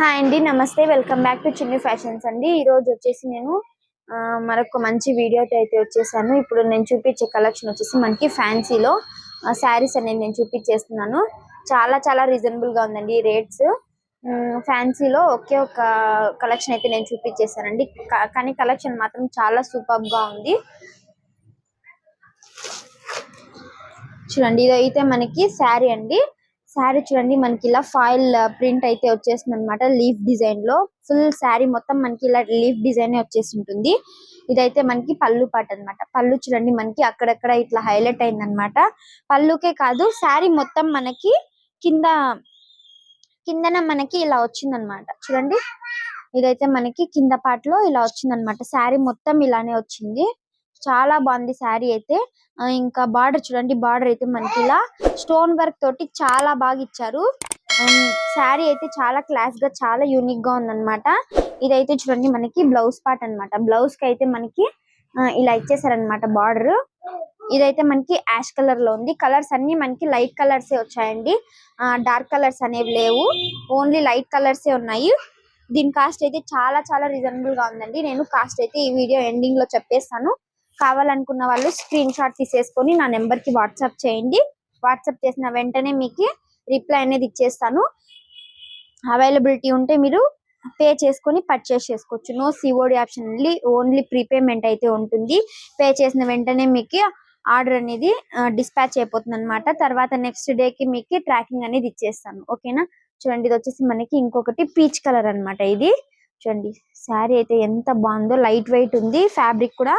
Hi అండి నమస్తే. Welcome back to Chinni fashions అండి. ఈ రోజు వచ్చేసి నేను మరొక మంచి వీడియోతో అయితే వచ్చేసాను. ఇప్పుడు నేను చూపించే కలెక్షన్ వచ్చేసి మనకి ఫ్యాన్సీలో శారీస్ అనేది నేను చూపించేస్తున్నాను. చాలా చాలా రీజనబుల్గా ఉందండి రేట్స్ ఫ్యాన్సీలో ఒకే ఒక కలెక్షన్ అయితే నేను చూపించేసానండి కానీ కలెక్షన్ మాత్రం చాలా సూపర్గా ఉంది. చూడండి ఇదైతే అయితే మనకి శారీ అండి. శారీ చూడండి మనకి ఇలా ఫాయిల్ ప్రింట్ అయితే వచ్చేసింది అనమాట లీఫ్ డిజైన్లో. ఫుల్ శారీ మొత్తం మనకి ఇలా లీఫ్ డిజైన్ వచ్చేసి ఉంటుంది ఇదైతే మనకి పళ్ళు పాట అన్నమాట. పళ్ళు చూడండి మనకి అక్కడక్కడ ఇట్లా హైలైట్ అయింది అనమాట పళ్ళుకే కాదు శారీ మొత్తం మనకి కింద కిందన మనకి ఇలా వచ్చిందనమాట చూడండి ఇదైతే మనకి కింద పాటలో ఇలా వచ్చిందనమాట శారీ మొత్తం ఇలానే వచ్చింది. చాలా బాగుంది శారీ అయితే. ఇంకా బార్డర్ చూడండి బార్డర్ అయితే మనకి ఇలా స్టోన్ వర్క్ తోటి చాలా బాగా ఇచ్చారు. శారీ అయితే చాలా క్లాస్గా చాలా యూనిక్గా ఉందన్నమాట. ఇదైతే చూడండి మనకి బ్లౌజ్ పార్ట్ అన్నమాట. బ్లౌజ్కి అయితే మనకి ఇలా ఇచ్చేసారనమాట బార్డర్. ఇదైతే మనకి యాష్ కలర్లో ఉంది. కలర్స్ అన్ని మనకి లైట్ కలర్స్ వచ్చాయండి. డార్క్ కలర్స్ అనేవి లేవు. ఓన్లీ లైట్ కలర్స్ ఉన్నాయి. దీని కాస్ట్ అయితే చాలా చాలా రీజనబుల్గా ఉందండి. నేను కాస్ట్ అయితే ఈ వీడియో ఎండింగ్లో చెప్పేస్తాను. కావాలనుకున్న వాళ్ళు స్క్రీన్ షాట్ తీసేసుకొని నా నెంబర్కి వాట్సాప్ చేయండి. వాట్సాప్ చేసిన వెంటనే మీకు రిప్లై అనేది ఇచ్చేస్తాను. అవైలబిలిటీ ఉంటే మీరు పే చేసుకొని పర్చేస్ చేసుకోవచ్చు. No COD option only only prepayment అయితే ఉంటుంది. పే చేసిన వెంటనే మీకు ఆర్డర్ అనేది డిస్పాచ్ అయిపోతుంది అనమాట తర్వాత నెక్స్ట్ డేకి మీకు ట్రాకింగ్ అనేది ఇచ్చేస్తాను. ఓకేనా చూడండి ఇది వచ్చేసి మనకి ఇంకొకటి పీచ్ కలర్ అనమాట ఇది. చూడండి. శారీ అయితే ఎంత బాగుందో లైట్ వెయిట్ ఉంది. ఫ్యాబ్రిక్ కూడా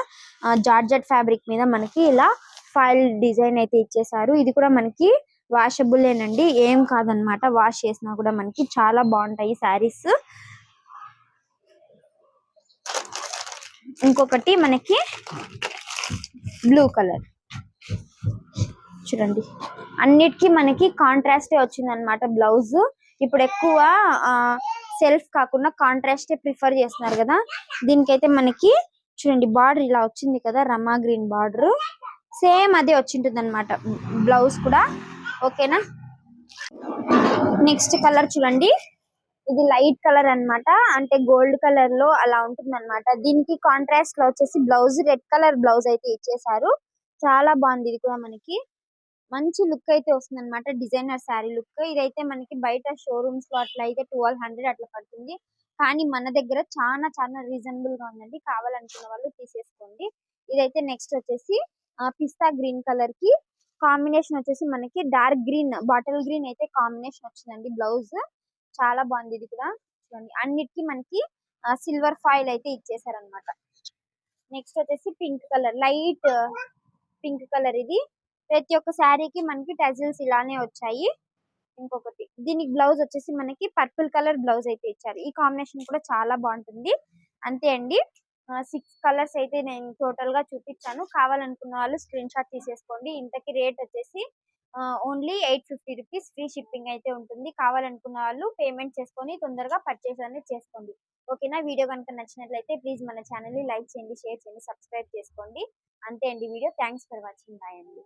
జార్జెట్ ఫ్యాబ్రిక్ మీద మనకి ఇలా ఫైల్ డిజైన్ అయితే ఇచ్చేసారు ఇది కూడా మనకి వాషబుల్ేనండి ఏం కాదనమాట. వాష్ చేసినా కూడా మనకి చాలా బాగుంటాయి శారీస్. ఇంకొకటి మనకి బ్లూ కలర్. చూడండి. అన్నిటికీ మనకి కాంట్రాస్ట్ వచ్చిందనమాట బ్లౌజ్. ఇప్పుడు ఎక్కువ సెల్ఫ్ కాకుండా కాంట్రాస్ట్ ప్రిఫర్ చేస్తున్నారు కదా? దీనికైతే మనకి చూడండి బార్డర్ ఇలా వచ్చింది కదా రమా గ్రీన్ బార్డర్ సేమ్ అదే వచ్చింటుంది అనమాట బ్లౌజ్ కూడా ఓకేనా నెక్స్ట్ కలర్ చూడండి. ఇది లైట్ కలర్ అన్నమాట. అంటే గోల్డ్ కలర్లో అలా ఉంటుంది అనమాట దీనికి కాంట్రాస్ట్లో వచ్చేసి బ్లౌజ్ రెడ్ కలర్ బ్లౌజ్ అయితే ఇచ్చేసారు చాలా బాగుంది ఇది కూడా మనకి. మంచి లుక్ అయితే వస్తుంది అనమాట డిజైనర్ శారీ లుక్. ఇదైతే మనకి బయట షోరూమ్స్లో అట్లా అయితే ట్వెల్వ్ హండ్రెడ్ అట్లా పడుతుంది. కానీ మన దగ్గర చాలా చాలా రీజనబుల్గా ఉందండి. కావాలనుకున్న వాళ్ళు తీసేసుకోండి. ఇదైతే నెక్స్ట్ వచ్చేసి పిస్తా గ్రీన్ కలర్కి కాంబినేషన్ వచ్చేసి మనకి డార్క్ గ్రీన్ బాటిల్ గ్రీన్ అయితే కాంబినేషన్ వచ్చిందండి బ్లౌజ్. చాలా బాగుంది ఇది కూడా. చూడండి. అన్నిటికీ మనకి సిల్వర్ ఫాయిల్ అయితే ఇచ్చేసారనమాట నెక్స్ట్ వచ్చేసి pink colour. Light pink colour ఇది. ప్రతి ఒక్క శారీకి మనకి టజిల్స్ ఇలానే వచ్చాయి. ఇంకొకటి దీనికి బ్లౌజ్ వచ్చేసి మనకి పర్పుల్ కలర్ బ్లౌజ్ అయితే ఇచ్చారు. ఈ కాంబినేషన్ కూడా చాలా బాగుంటుంది. అంతే అండి. సిక్స్ కలర్స్ అయితే నేను టోటల్గా చూపించాను. కావాలనుకున్న వాళ్ళు స్క్రీన్ షాట్ తీసేసుకోండి. ఇంతకి రేట్ వచ్చేసి only eight fifty rupees free shipping అయితే ఉంటుంది. కావాలనుకున్న వాళ్ళు పేమెంట్ చేసుకొని తొందరగా పర్చేస్ అనేది చేసుకోండి. ఓకేనా? వీడియో కనుక నచ్చినట్లయితే ప్లీజ్ మన ఛానల్ని లైక్ చేయండి షేర్ చేయండి సబ్స్క్రైబ్ చేసుకోండి. అంతే అండి video. Thanks for watching. Bye అండి.